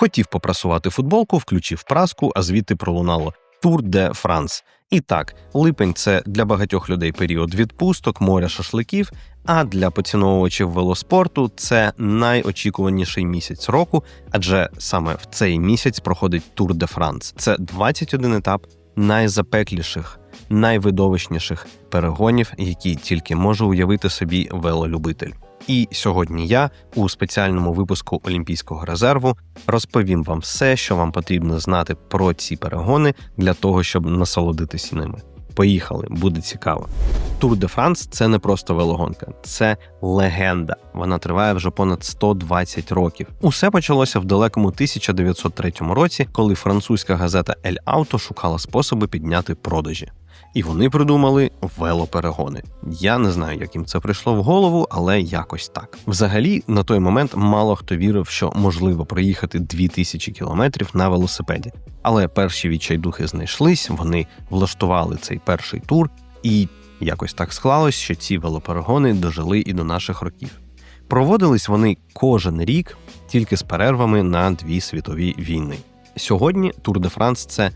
Хотів попрасувати футболку, включив праску, а звідти пролунало Тур де Франс. І так, липень це для багатьох людей період відпусток, моря шашликів. А для поціновувачів велоспорту це найочікуваніший місяць року, адже саме в цей місяць проходить Тур де Франс. Це 21 етап найзапекліших, найвидовищніших перегонів, які тільки може уявити собі велолюбитель. І сьогодні я у спеціальному випуску Олімпійського резерву розповім вам все, що вам потрібно знати про ці перегони для того, щоб насолодитися ними. Поїхали, буде цікаво. Тур де Франс це не просто велогонка, це легенда. Вона триває вже понад 120 років. Усе почалося в далекому 1903 році, коли французька газета Ель Ауто шукала способи підняти продажі. І вони придумали велоперегони. Я не знаю, як їм це прийшло в голову, але якось так. Взагалі, на той момент мало хто вірив, що можливо проїхати 2000 кілометрів на велосипеді. Але перші відчайдухи знайшлись, вони влаштували цей перший тур, і якось так склалось, що ці велоперегони дожили і до наших років. Проводились вони кожен рік тільки з перервами на дві світові війни. Сьогодні Тур де Франс це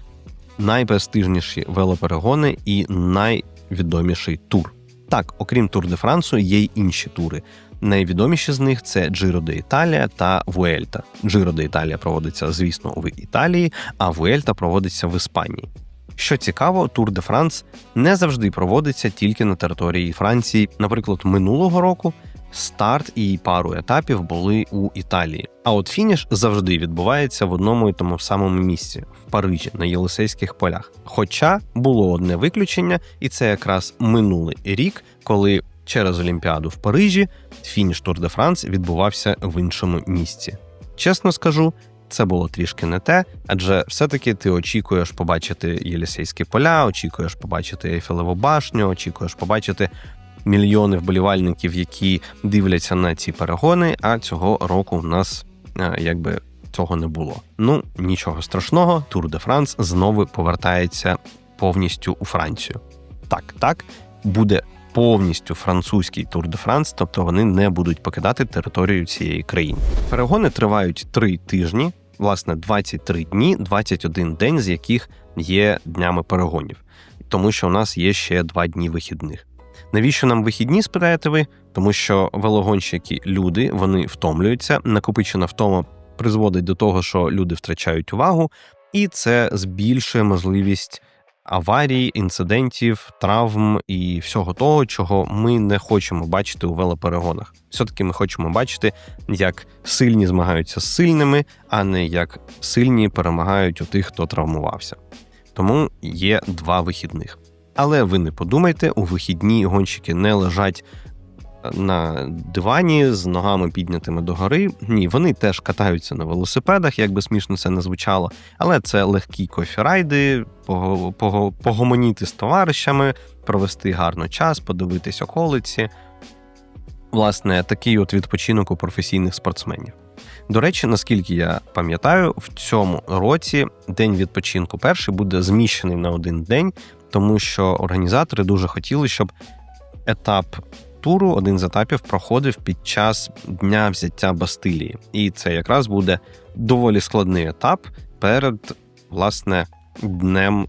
найпрестижніші велоперегони і найвідоміший тур. Так, окрім Тур де Франсу, є й інші тури. Найвідоміші з них це Джиро де Італія та Вуельта. Джиро де Італія проводиться, звісно, в Італії, а Вуельта проводиться в Іспанії. Що цікаво, Тур де Франс не завжди проводиться тільки на території Франції. Наприклад, минулого року старт і пару етапів були у Італії. А от фініш завжди відбувається в одному і тому самому місці в Парижі на Єлисейських полях. Хоча було одне виключення, і це якраз минулий рік, коли через Олімпіаду в Парижі фініш Тур де Франс відбувався в іншому місці. Чесно скажу. Це було трішки не те, адже все-таки ти очікуєш побачити Єлісейські поля, очікуєш побачити Ейфелеву башню, очікуєш побачити мільйони вболівальників, які дивляться на ці перегони. А цього року в нас е, якби цього не було. Ну нічого страшного, Тур де Франс знову повертається повністю у Францію. Так, так буде повністю французький Тур де Франс, тобто вони не будуть покидати територію цієї країни. Перегони тривають три тижні, власне, 23 дні, 21 день, з яких є днями перегонів, тому що у нас є ще два дні вихідних. Навіщо нам вихідні, спитаєте ви? Тому що велогонщики люди вони втомлюються, накопичена втома призводить до того, що люди втрачають увагу, і це збільшує можливість аварій, інцидентів, травм і всього того, чого ми не хочемо бачити у велоперегонах. Все таки ми хочемо бачити, як сильні змагаються з сильними, а не як сильні перемагають у тих, хто травмувався. Тому є два вихідних. Але ви не подумайте, у вихідні гонщики не лежать е, на дивані з ногами піднятими догори. Ні, вони теж катаються на велосипедах, як би смішно це не звучало. Але це легкі кофірайди, погомоніти з товаришами, провести гарно час, подивитись околиці. Власне, такий от відпочинок у професійних спортсменів. До речі, наскільки я пам'ятаю, в цьому році день відпочинку перший буде зміщений на один день, тому що організатори дуже хотіли, щоб етап туру, один з етапів, проходив під час дня взяття Бастилії. І це якраз буде доволі складний етап перед власне днем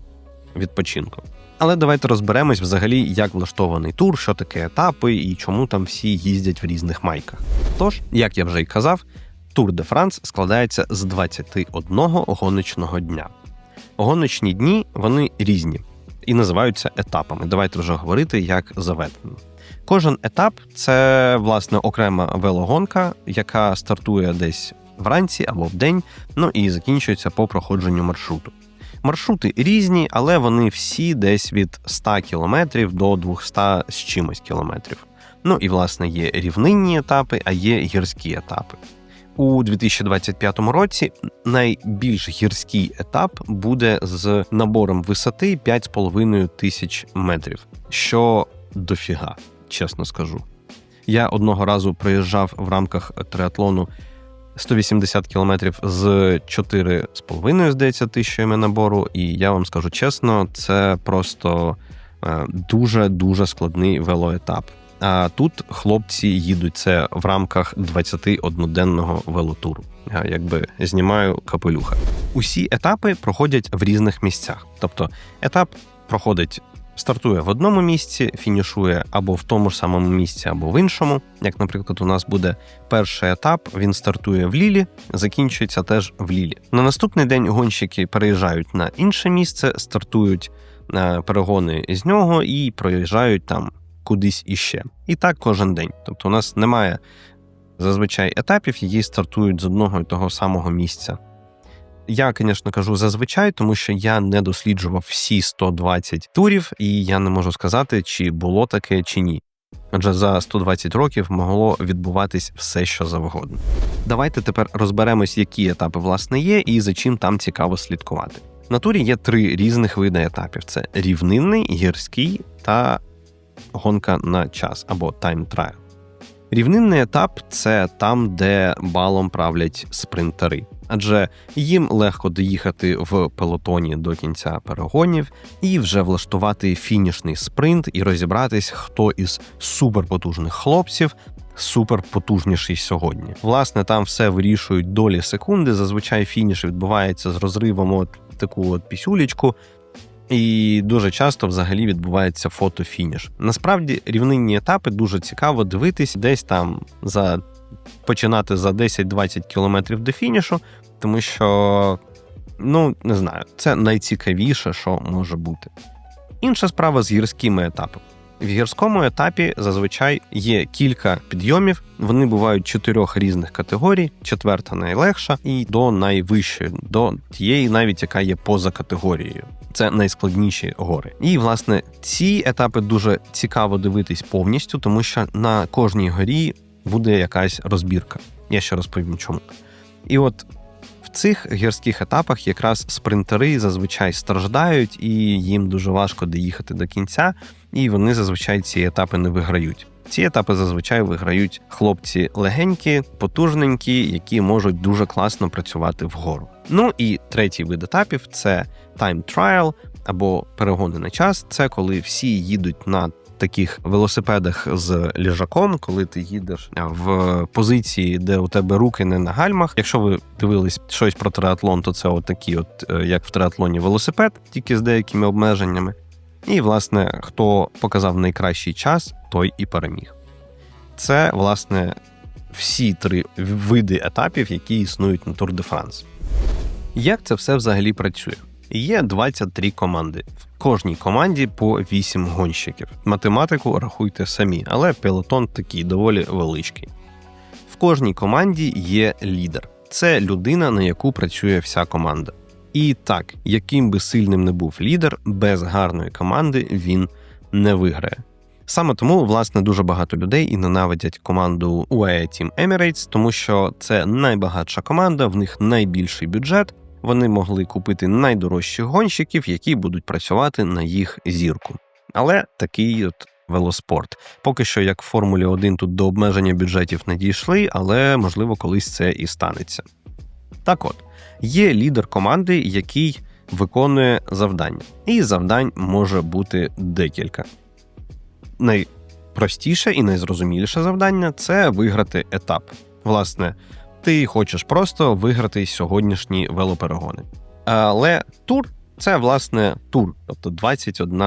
відпочинку. Але давайте розберемось взагалі, як влаштований тур, що таке етапи і чому там всі їздять в різних майках. Тож, як я вже й казав, Тур де Франс складається з 21 гоночного дня. Гоночні дні вони різні і називаються етапами. Давайте вже говорити як заведено. Кожен етап це власне окрема велогонка, яка стартує десь вранці або вдень, ну і закінчується по проходженню маршруту. Маршрути різні, але вони всі десь від 100 кілометрів до 200 з чимось кілометрів. Ну і власне є рівнинні етапи, а є гірські етапи. У 2025 році найбільш гірський етап буде з набором висоти 5,5 тисяч метрів, що дофіга, чесно скажу. Я одного разу проїжджав в рамках триатлону 180 кілометрів з 4,5, здається, тисячами набору, і я вам скажу чесно, це просто дуже дуже складний велоетап. А тут хлопці їдуть це в рамках 21-денного велотуру. Я якби знімаю капелюха. Усі етапи проходять в різних місцях. Тобто етап проходить. Стартує в одному місці, фінішує або в тому ж самому місці, або в іншому. Як, наприклад, у нас буде перший етап, він стартує в Лілі, закінчується теж в Лілі. На наступний день гонщики переїжджають на інше місце, стартують е, перегони з нього і проїжджають там кудись іще. І так кожен день. Тобто, у нас немає зазвичай етапів, які стартують з одного і того самого місця. Я, звісно, кажу зазвичай, тому що я не досліджував всі 120 турів, і я не можу сказати, чи було таке, чи ні. Адже за 120 років могло відбуватись все, що завгодно. Давайте тепер розберемось, які етапи власне є, і за чим там цікаво слідкувати. На турі є три різних види етапів: це рівнинний, гірський та гонка на час або тайм трайл. Рівнинний етап це там, де балом правлять спринтери, адже їм легко доїхати в пелотоні до кінця перегонів і вже влаштувати фінішний спринт і розібратись, хто із суперпотужних хлопців суперпотужніший сьогодні. Власне, там все вирішують долі секунди. Зазвичай фініш відбувається з розривом от таку от пісюлечку. І дуже часто взагалі відбувається фотофініш. Насправді рівнинні етапи дуже цікаво дивитись десь там за починати за 10-20 кілометрів до фінішу, тому що, ну не знаю, це найцікавіше, що може бути. Інша справа з гірськими етапами. В гірському етапі зазвичай є кілька підйомів. Вони бувають чотирьох різних категорій: четверта найлегша і до найвищої, до тієї, навіть яка є поза категорією. Це найскладніші гори. І власне ці етапи дуже цікаво дивитись повністю, тому що на кожній горі буде якась розбірка. Я ще розповім чому. І от в цих гірських етапах якраз спринтери зазвичай страждають, і їм дуже важко доїхати до кінця, і вони зазвичай ці етапи не виграють. Ці етапи зазвичай виграють хлопці легенькі, потужненькі, які можуть дуже класно працювати вгору. Ну і третій вид етапів це time trial або перегони на час. Це коли всі їдуть на таких велосипедах з ліжаком, коли ти їдеш в позиції, де у тебе руки не на гальмах. Якщо ви дивились щось про триатлон, то це отакі, от е, як в триатлоні велосипед, тільки з деякими обмеженнями. І, власне, хто показав найкращий час, той і переміг. Це, власне, всі три види етапів, які існують на Тур де Франс. Як це все взагалі працює? Є 23 команди. В кожній команді по 8 гонщиків. Математику рахуйте самі, але пелотон такий доволі величкий. В кожній команді є лідер. Це людина, на яку працює вся команда. І так, яким би сильним не був лідер, без гарної команди він не виграє. Саме тому, власне, дуже багато людей і ненавидять команду UAE Team Emirates, тому що це найбагатша команда, в них найбільший бюджет. Вони могли купити найдорожчих гонщиків, які будуть працювати на їх зірку. Але такий от велоспорт. Поки що, як в Формулі 1 тут до обмеження бюджетів не дійшли, але можливо колись це і станеться. Так от, є лідер команди, який виконує завдання, і завдань може бути декілька. Найпростіше і найзрозуміліше завдання це виграти етап. Власне, ти хочеш просто виграти сьогоднішні велоперегони. Але тур це власне тур, тобто 21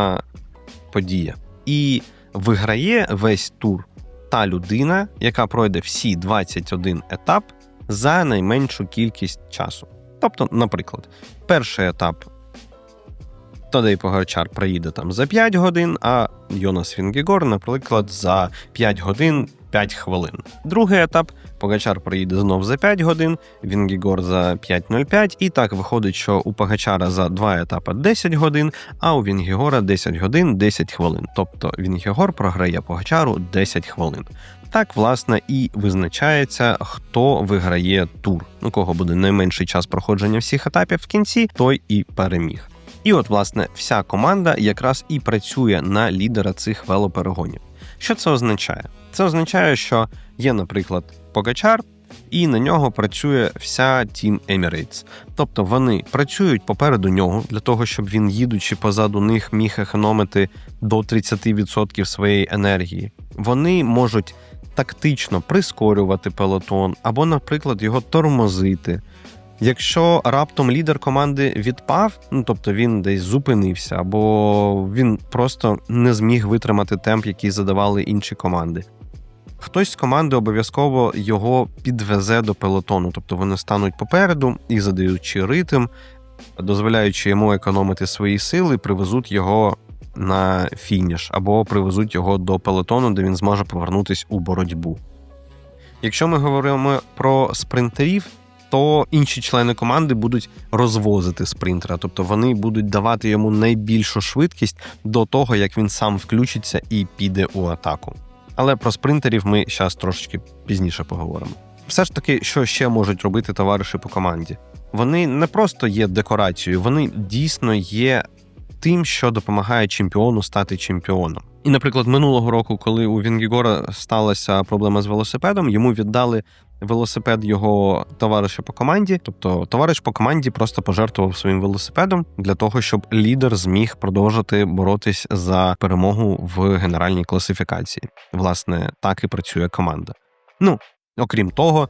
подія. І виграє весь тур та людина, яка пройде всі 21 етап за найменшу кількість часу. Тобто, наприклад, перший етап Тадей Погарчар проїде там за 5 годин, а Йонас Вінгігор, наприклад, за 5 годин 5 хвилин. Другий етап Погачар проїде знов за 5 годин, Вінгігор за 5.05, і так виходить, що у Погачара за два етапи 10 годин, а у Вінгігора 10 годин 10 хвилин. Тобто Вінгігор програє Погачару 10 хвилин. Так, власне, і визначається, хто виграє тур. У кого буде найменший час проходження всіх етапів в кінці, той і переміг. І от, власне, вся команда якраз і працює на лідера цих велоперегонів. Що це означає? Це означає, що є, наприклад, Погачар, і на нього працює вся Team Emirates. Тобто вони працюють попереду нього для того, щоб він, їдучи позаду них, міг економити до 30% своєї енергії. Вони можуть тактично прискорювати пелотон або, наприклад, його тормозити. Якщо раптом лідер команди відпав, ну тобто він десь зупинився, або він просто не зміг витримати темп, який задавали інші команди. Хтось з команди обов'язково його підвезе до пелотону, тобто вони стануть попереду і, задаючи ритм, дозволяючи йому економити свої сили, привезуть його на фініш або привезуть його до пелотону, де він зможе повернутися у боротьбу. Якщо ми говоримо про спринтерів, то інші члени команди будуть розвозити спринтера, тобто вони будуть давати йому найбільшу швидкість до того, як він сам включиться і піде у атаку. Але про спринтерів ми зараз трошечки пізніше поговоримо. Все ж таки, що ще можуть робити товариші по команді? Вони не просто є декорацією, вони дійсно є тим, що допомагає чемпіону стати чемпіоном. І, наприклад, минулого року, коли у Вінгігора сталася проблема з велосипедом, йому віддали велосипед його товариша по команді. Тобто, товариш по команді просто пожертвував своїм велосипедом для того, щоб лідер зміг продовжити боротись за перемогу в генеральній класифікації. Власне, так і працює команда. Ну окрім того,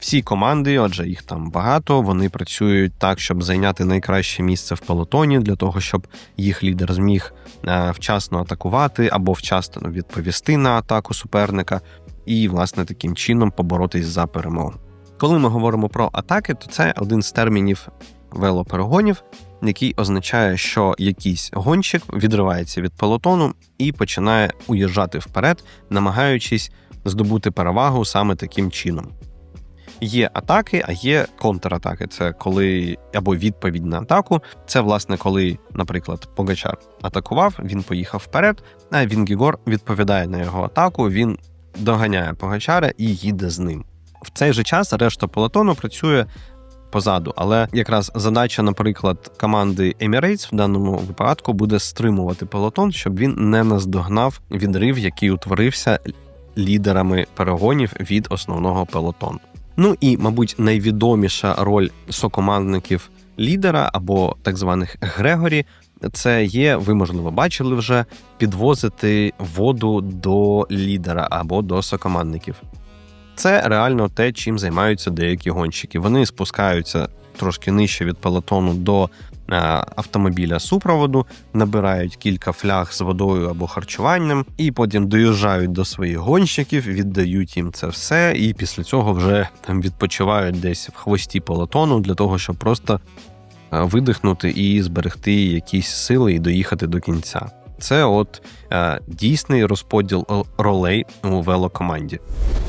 всі команди, отже, їх там багато. Вони працюють так, щоб зайняти найкраще місце в пелотоні, для того, щоб їх лідер зміг е, вчасно атакувати або вчасно відповісти на атаку суперника, і, власне, таким чином поборотись за перемогу. Коли ми говоримо про атаки, то це один з термінів велоперегонів, який означає, що якийсь гонщик відривається від пелотону і починає уїжджати вперед, намагаючись здобути перевагу саме таким чином. Є атаки, а є контратаки. Це коли або відповідь на атаку. Це, власне, коли, наприклад, Погачар атакував, він поїхав вперед, а Вінгігор відповідає на його атаку. Він доганяє Погачара і їде з ним. В цей же час решта пелотону працює позаду, але якраз задача, наприклад, команди Emirates в даному випадку буде стримувати пелотон, щоб він не наздогнав відрив, який утворився лідерами перегонів від основного пелотону. Ну і, мабуть, найвідоміша роль сокомандників лідера або так званих Грегорі це є, ви можливо бачили вже підвозити воду до лідера або до сокомандників. Це реально те, чим займаються деякі гонщики. Вони спускаються трошки нижче від пелотону до автомобіля супроводу, набирають кілька фляг з водою або харчуванням, і потім доїжджають до своїх гонщиків, віддають їм це все, і після цього вже там відпочивають десь в хвості пелотону для того, щоб просто е, видихнути і зберегти якісь сили і доїхати до кінця. Це от е, дійсний розподіл ролей у велокоманді.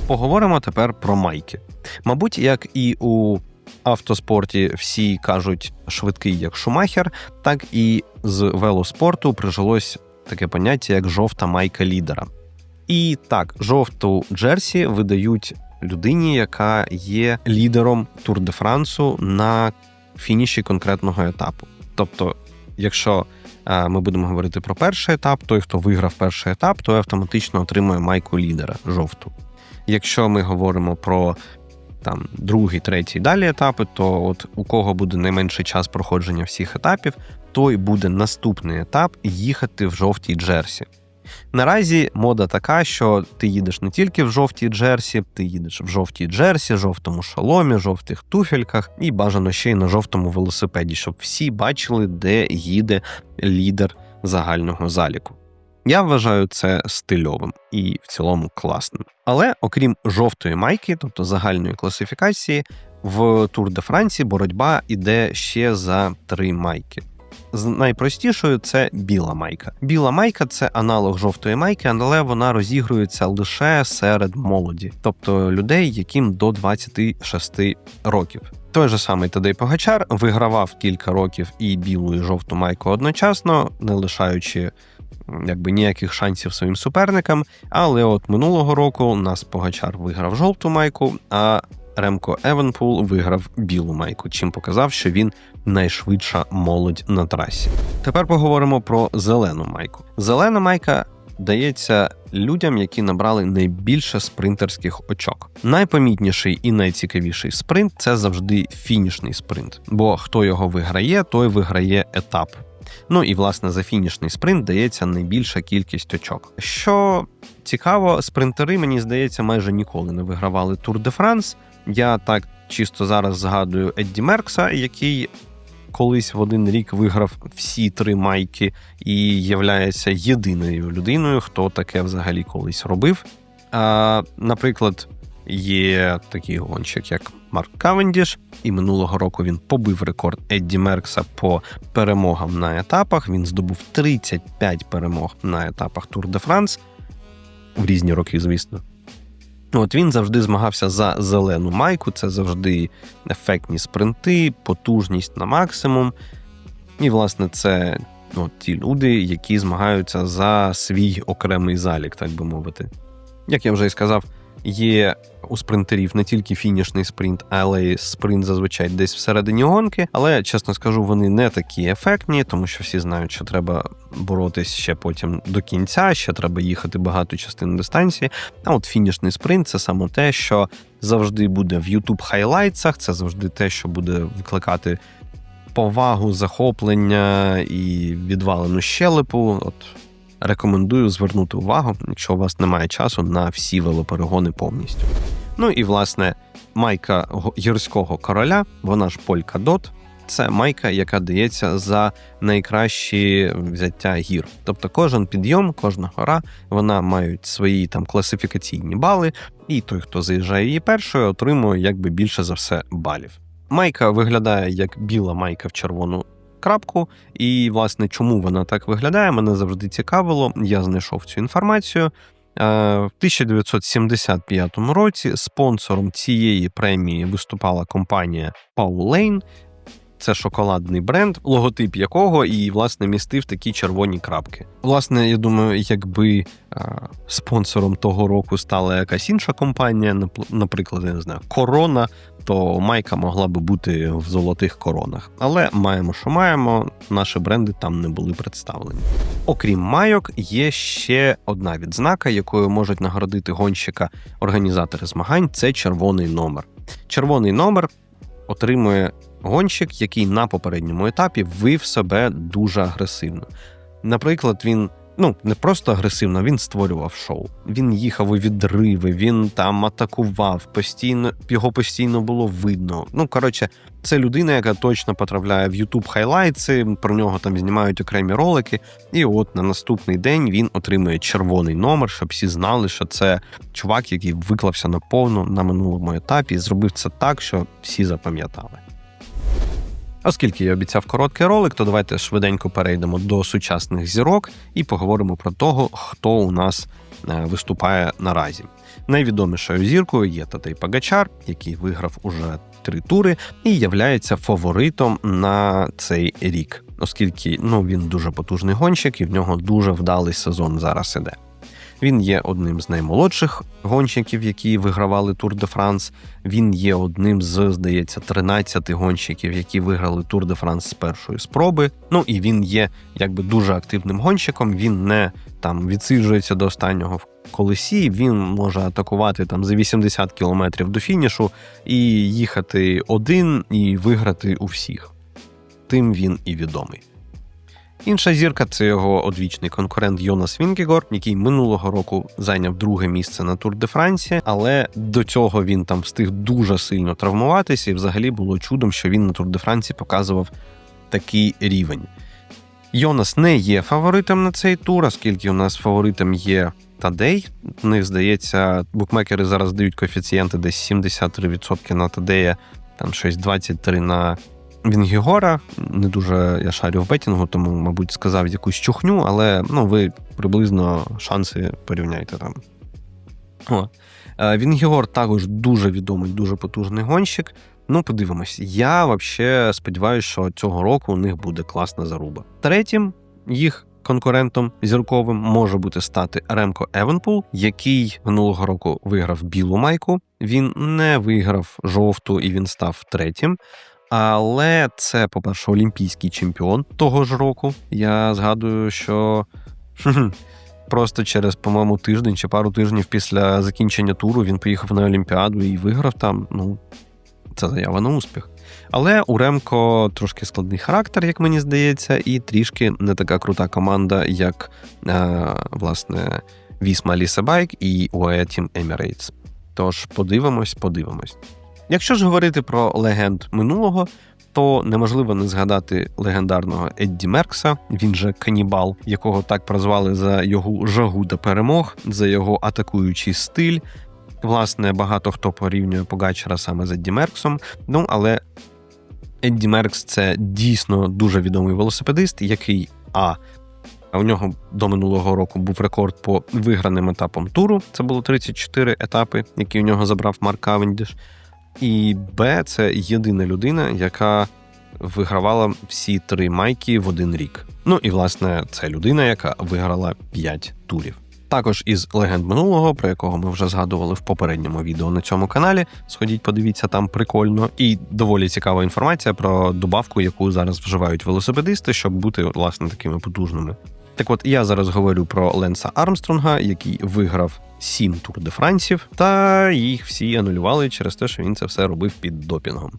Поговоримо тепер про майки. Мабуть, як і у автоспорті всі кажуть швидкий як Шумахер, так і з велоспорту прижилось таке поняття, як жовта майка лідера. І так, жовту Джерсі видають людині, яка є лідером Тур де Франсу на фініші конкретного етапу. Тобто, якщо е, ми будемо говорити про перший етап, той, хто виграв перший етап, той автоматично отримує майку лідера жовту. Якщо ми говоримо про там другий, третій далі етапи, то от у кого буде найменший час проходження всіх етапів, той буде наступний етап їхати в жовтій джерсі. Наразі мода така, що ти їдеш не тільки в жовтій джерсі, ти їдеш в жовтій джерсі, жовтому шоломі, жовтих туфельках і бажано ще й на жовтому велосипеді, щоб всі бачили, де їде лідер загального заліку. Я вважаю це стильовим і в цілому класним. Але окрім жовтої майки, тобто загальної класифікації, в Тур де Франції боротьба іде ще за три майки. З найпростішою це біла майка. Біла майка це аналог жовтої майки, але вона розігрується лише серед молоді, тобто людей, яким до 26 років. Той же самий Тадей Погачар вигравав кілька років і білу і жовту майку одночасно, не лишаючи якби ніяких шансів своїм суперникам. Але от минулого року у нас Погачар виграв жовту майку, а Ремко Евенпул виграв білу майку, чим показав, що він найшвидша молодь на трасі. Тепер поговоримо про зелену майку. Зелена майка дається людям, які набрали найбільше спринтерських очок. Найпомітніший і найцікавіший спринт це завжди фінішний спринт. Бо хто його виграє, той виграє етап. Ну і власне за фінішний спринт дається найбільша кількість очок. Що цікаво, спринтери, мені здається, майже ніколи не вигравали Тур де Франс. Я так чисто зараз згадую Едді Меркса, який колись в один рік виграв всі три майки і являється єдиною людиною, хто таке взагалі колись робив. А, Наприклад, є такий гонщик, як Марк Кавендіш, і минулого року він побив рекорд Едді Меркса по перемогам на етапах. Він здобув 35 перемог на етапах Тур де Франс в різні роки, звісно. От він завжди змагався за зелену майку, це завжди ефектні спринти, потужність на максимум. І, власне, це от, ті люди, які змагаються за свій окремий залік, так би мовити. Як я вже і сказав, є у спринтерів не тільки фінішний спринт, але й спринт зазвичай десь всередині гонки. Але чесно скажу, вони не такі ефектні, тому що всі знають, що треба боротись ще потім до кінця, ще треба їхати багато частин дистанції. А от фінішний спринт це саме те, що завжди буде в youtube хайлайтсах, це завжди те, що буде викликати. Повагу, захоплення і відвалену щелепу. От рекомендую звернути увагу, якщо у вас немає часу на всі велоперегони повністю. Ну і власне майка гірського короля, вона ж Полька Дот. Це майка, яка дається за найкращі взяття гір. Тобто кожен підйом, кожна гора, вона мають свої там класифікаційні бали, і той, хто заїжджає її першою, отримує якби більше за все балів. Майка виглядає як біла майка в червону крапку. І, власне, чому вона так виглядає, мене завжди цікавило. Я знайшов цю інформацію. Е, в 1975 році спонсором цієї премії виступала компанія Paul Це шоколадний бренд, логотип якого і власне містив такі червоні крапки. Власне, я думаю, якби е, спонсором того року стала якась інша компанія, наприклад, я не знаю, Корона, то майка могла би бути в золотих коронах. Але маємо, що маємо, наші бренди там не були представлені. Окрім майок, є ще одна відзнака, якою можуть нагородити гонщика організатори змагань це червоний номер. Червоний номер отримує гонщик, який на попередньому етапі вив себе дуже агресивно. Наприклад, він ну не просто агресивно, він створював шоу. Він їхав у відриви, він там атакував, постійно його постійно було видно. Ну коротше, це людина, яка точно потрапляє в YouTube хайлайтси, про нього там знімають окремі ролики. І от на наступний день він отримує червоний номер, щоб всі знали, що це чувак, який виклався на повну на минулому етапі, і зробив це так, що всі запам'ятали. Оскільки я обіцяв короткий ролик, то давайте швиденько перейдемо до сучасних зірок і поговоримо про того, хто у нас е, виступає наразі. Найвідомішою зіркою є Татей Пагачар, який виграв уже три тури і являється фаворитом на цей рік, оскільки ну він дуже потужний гонщик і в нього дуже вдалий сезон зараз іде. Він є одним з наймолодших гонщиків, які вигравали Тур де Франс. Він є одним з, здається, 13 гонщиків, які виграли Тур де Франс з першої спроби. Ну і він є якби дуже активним гонщиком. Він не там відсиджується до останнього в колесі. Він може атакувати там за 80 кілометрів до фінішу і їхати один і виграти у всіх. Тим він і відомий. Інша зірка це його одвічний конкурент Йонас Вінкігор, який минулого року зайняв друге місце на Тур де Франції, але до цього він там встиг дуже сильно травмуватися, і взагалі було чудом, що він на Тур де Франції показував такий рівень. Йонас не є фаворитом на цей тур, оскільки у нас фаворитом є Тадей. У них здається, букмекери зараз дають коефіцієнти десь 73% на Тадея, там щось 23 на Вінгігора. Не дуже я шарю в бетінгу, тому, мабуть, сказав якусь чухню, але ну, ви приблизно шанси порівняйте там. О. Е, Вінгігор також дуже відомий, дуже потужний гонщик. Ну, подивимось. Я взагалі сподіваюся, що цього року у них буде класна заруба. Третім їх конкурентом зірковим може бути стати Ремко Евенпул, який минулого року виграв білу майку. Він не виграв жовту і він став третім. Але це, по-перше, олімпійський чемпіон того ж року. Я згадую, що просто через, по-моєму, тиждень чи пару тижнів після закінчення туру він поїхав на Олімпіаду і виграв там. Ну, це заява на успіх. Але у Ремко трошки складний характер, як мені здається, і трішки не така крута команда, як е, власне Вісма Лісебайк і Team Emirates. Тож подивимось, подивимось. Якщо ж говорити про легенд минулого, то неможливо не згадати легендарного Едді Меркса, він же канібал, якого так прозвали за його жагу до перемог, за його атакуючий стиль. Власне, багато хто порівнює Погачера саме з Едді Мерксом. Ну але Едді Меркс це дійсно дуже відомий велосипедист, який а. У нього до минулого року був рекорд по виграним етапам туру. Це було 34 етапи, які у нього забрав Марк Кавендіш. І Б, це єдина людина, яка вигравала всі три майки в один рік. Ну і власне це людина, яка виграла 5 турів. Також із легенд минулого, про якого ми вже згадували в попередньому відео на цьому каналі. Сходіть, подивіться там прикольно і доволі цікава інформація про добавку, яку зараз вживають велосипедисти, щоб бути власне такими потужними. Так от я зараз говорю про Ленса Армстронга, який виграв сім тур де Франсів, та їх всі анулювали через те, що він це все робив під допінгом.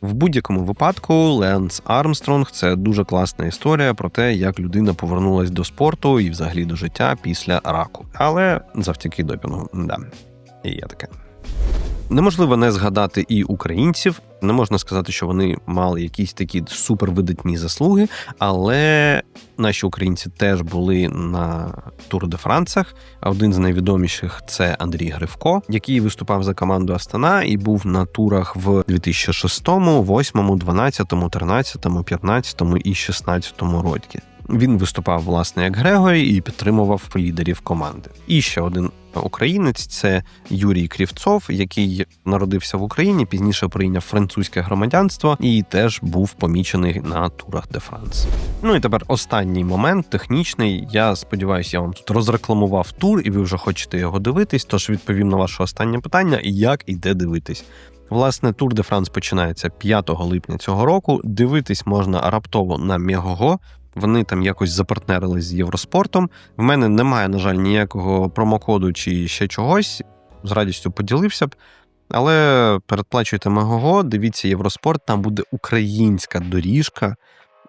В будь-якому випадку Ленс Армстронг це дуже класна історія про те, як людина повернулась до спорту і взагалі до життя після раку. Але завдяки допінгу, да. І є таке. Неможливо не згадати і українців. Не можна сказати, що вони мали якісь такі супервидатні заслуги, але наші українці теж були на Тур де Францах. Один з найвідоміших це Андрій Гривко, який виступав за команду Астана і був на турах в 2006, 2008, 12, 13, 15 і 16 році. Він виступав власне як Грегорі і підтримував лідерів команди. І ще один українець це Юрій Крівцов, який народився в Україні, пізніше прийняв французьке громадянство і теж був помічений на турах де Франс. Ну і тепер останній момент технічний. Я сподіваюся, я вам тут розрекламував тур, і ви вже хочете його дивитись. Тож відповім на ваше останнє питання: як і де дивитись. Власне, Тур де Франс починається 5 липня цього року. Дивитись можна раптово на Мегого. Вони там якось запартнерились з Євроспортом. В мене немає, на жаль, ніякого промокоду чи ще чогось. З радістю поділився б. Але передплачуйте Мегого, дивіться Євроспорт, там буде українська доріжка,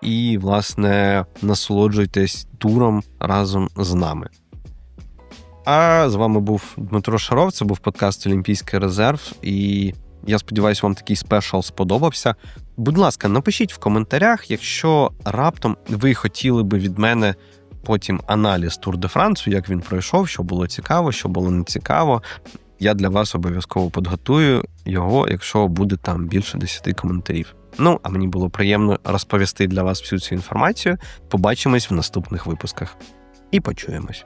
і, власне, насолоджуйтесь туром разом з нами. А з вами був Дмитро Шаров, це був подкаст Олімпійський резерв. І я сподіваюся, вам такий спешал сподобався. Будь ласка, напишіть в коментарях, якщо раптом ви хотіли би від мене потім аналіз Тур де Францу, як він пройшов, що було цікаво, що було не цікаво. Я для вас обов'язково підготую його, якщо буде там більше 10 коментарів. Ну, а мені було приємно розповісти для вас всю цю інформацію. Побачимось в наступних випусках і почуємось.